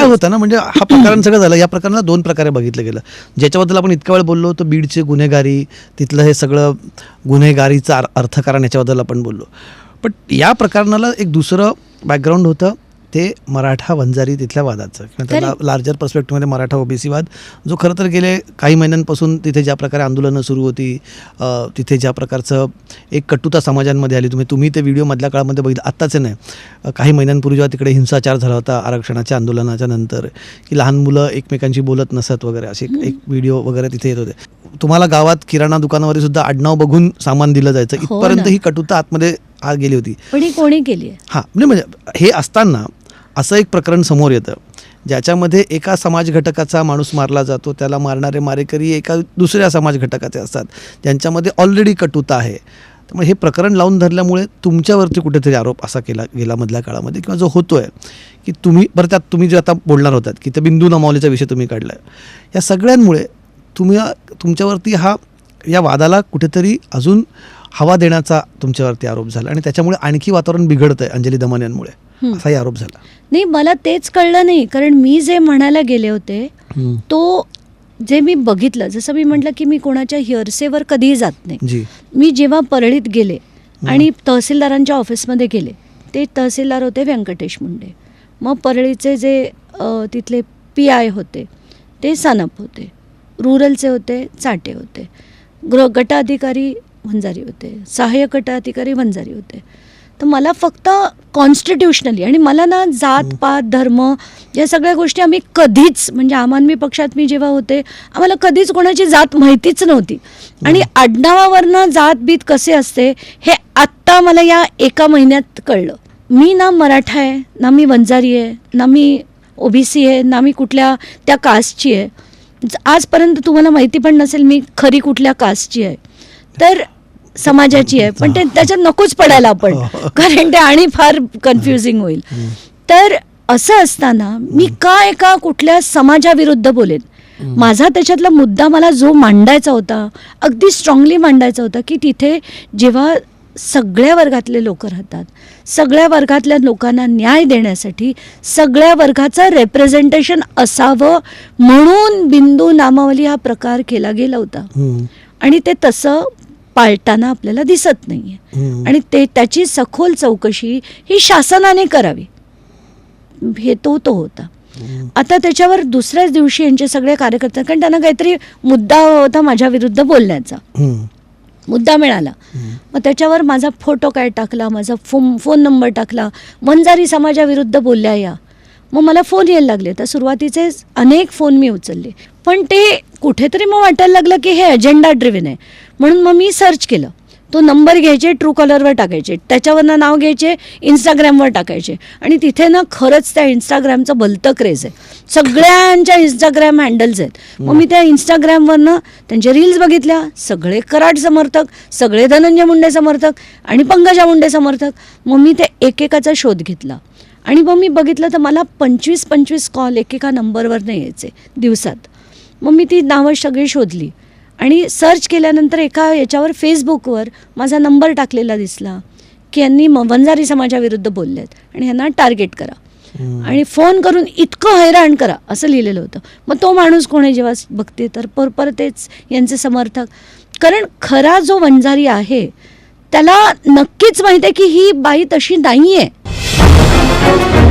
काय होतं ना म्हणजे हा प्रकरण सगळं झालं. या प्रकरणाला दोन प्रकारे बघितलं गेलं. ज्याच्याबद्दल आपण इतका वेळ बोललो तो बीडचे गुन्हेगारी तिथलं हे सगळं गुन्हेगारीचं अर- अर्थकारण याच्याबद्दल आपण बोललो. पण या प्रकरणाला एक दुसरं बॅकग्राऊंड होतं. ते मराठा वंजारी तिथल्या वादाचं. किंवा त्याला लार्जर पर्स्पेक्टिव्हमध्ये मराठा ओबीसी वाद जो खरं तर गेले काही महिन्यांपासून तिथे ज्या प्रकारे आंदोलनं सुरू होती तिथे ज्या प्रकारचं एक कटुता समाजांमध्ये आली. तुम्ही तुम्ही ते व्हिडिओ मधल्या काळामध्ये बघितलं. आत्ताचे नाही. काही महिन्यांपूर्वी जेव्हा तिकडे हिंसाचार झाला होता आरक्षणाच्या आंदोलनाच्या नंतर की लहान मुलं एकमेकांशी बोलत नसत वगैरे असे एक- व्हिडिओ वगैरे तिथे येत होते. तुम्हाला गावात किराणा दुकानामध्ये सुद्धा आडनाव बघून सामान दिलं जायचं. हो. इथपर्यंत ही कटुता आतमध्ये आत गेली होती. पण ही कोणी केली हां. म्हणजे म्हणजे हे असताना असं एक प्रकरण समोर येतं. ज्याच्यामध्ये एका समाज घटकाचा माणूस मारला जातो त्याला मारणारे मारेकरी एका दुसऱ्या समाज घटकाचे असतात. ज्यांच्यामध्ये ऑलरेडी कटुता आहे. त्यामुळे हे प्रकरण लावून धरल्यामुळे तुमच्यावरती कुठेतरी आरोप असा केला गेला मधल्या काळामध्ये किंवा जो होतो आहे की तुम्ही बरं त्यात तुम्ही जे आता बोलणार होतात की ते बिंदू नमावलीचा विषय तुम्ही काढला आहे या सगळ्यांमुळे तुम्ही तुमच्यावरती हा या वादाला कुठेतरी अजून हवा देण्याचा तुमच्यावरती आरोप झाला आणि त्याच्यामुळे आणखी वातावरण बिघडतंय अंजली दमन यांमुळे. असाही आरोप झाला. नाही मला तेच कळलं नाही कारण मी जे म्हणायला गेले होते तो जे मी बघितलं जसं मी म्हटलं की मी कोणाच्या हिअरसेवर कधीही जात नाही. मी जेव्हा परळीत गेले आणि तहसीलदारांच्या ऑफिसमध्ये गेले ते तहसीलदार होते व्यंकटेश मुंडे. मग परळीचे जे तिथले पी आय होते ते सनप होते रुरलचे होते चाटे होते गृह गटाधिकारी वंजारी होते सहाय्यक गटाधिकारी वंजारी होते. तर मला फक्त कॉन्स्टिट्युशनली आणि मला ना जात पात धर्म या सगळ्या गोष्टी आम्ही कधीच म्हणजे आम आदमी पक्षात मी जेव्हा होते आम्हाला कधीच कोणाची जात माहितीच नव्हती. आणि आडनावावरनं जात बीत कसे असते हे आत्ता मला या एका महिन्यात कळलं. मी ना मराठा आहे ना मी वंजारी आहे ना मी ओबीसी आहे ना मी कुठल्या त्या कास्टची आहे. आजपर्यंत तुम्हाला माहिती पण नसेल मी खरी कुठल्या कास्टची आहे. तर समाजाची आहे. पण ते त्याच्यात नकोच पडायला आपण. कारण ते आणि फार कन्फ्युजिंग होईल. तर असं असताना मी का एका कुठल्या समाजाविरुद्ध बोलेन? माझा त्याच्यातला मुद्दा मला जो मांडायचा होता अगदी स्ट्रॉंगली मांडायचा होता की तिथे जेव्हा सगळ्या वर्गातले लोक राहतात सगळ्या वर्गातल्या लोकांना न्याय देण्यासाठी सगळ्या वर्गाचं रेप्रेझेंटेशन असावं म्हणून बिंदू नामावली हा प्रकार केला गेला होता. आणि ते तसं पाळताना आपल्याला दिसत नाहीये. हम्म. आणि ते त्याची सखोल चौकशी ही शासनाने करावी. हे तो तो होता. आता त्याच्यावर दुसऱ्याच दिवशी यांचे सगळे कार्यकर्ते कारण त्यांना काहीतरी मुद्दा होता माझ्या विरुद्ध बोलण्याचा. मुद्दा मिळाला. मग त्याच्यावर माझा फोटो काय टाकला माझा फोन फोन नंबर टाकला वंजारी समाजाविरुद्ध बोलल्या या. मग मला फोन यायला लागले. तर सुरुवातीचे अनेक फोन मी उचलले. पण ते कुठेतरी मग वाटायला लागलं की हे अजेंडा ड्रिव्हन आहे. म्हणून मग मी सर्च केलं. तो नंबर घ्यायचे ट्रू कॉलरवर टाकायचे. त्याच्यावरनं नाव घ्यायचे इंस्टाग्रामवर टाकायचे. आणि तिथे ना खरंच त्या इंस्टाग्रामचं भलतं क्रेज आहे. सगळ्यांच्या इंस्टाग्राम हँडल्स आहेत. मग मी त्या इंस्टाग्रामवरनं त्यांच्या रील्स बघितल्या. सगळे कराड समर्थक सगळे धनंजय मुंडे समर्थक आणि पंकजा मुंडे समर्थक. मग मी ते एकेकाचा शोध घेतला. आणि मग मी बघितलं तर मला पंचवीस पंचवीस कॉल एकेका नंबरवरनं यायचे दिवसात. मग मी ती नावं सगळी शोधली. आणि सर्च केल्यानंतर एका याच्यावर फेसबुकवर माझा नंबर टाकलेला दिसला की यांनी वंजारी समाजाविरुद्ध बोलले आहेत आणि ह्यांना टार्गेट करा. आणि फोन करून इतकं हैराण करा असं लिहिलेलं होतं. मग तो माणूस कोण आहे जेव्हा बघते? तर पर पर तेच यांचे समर्थक. कारण खरा जो वंजारी आहे त्याला नक्कीच माहिती आहे की ही बाई तशी नाही आहे Thank you.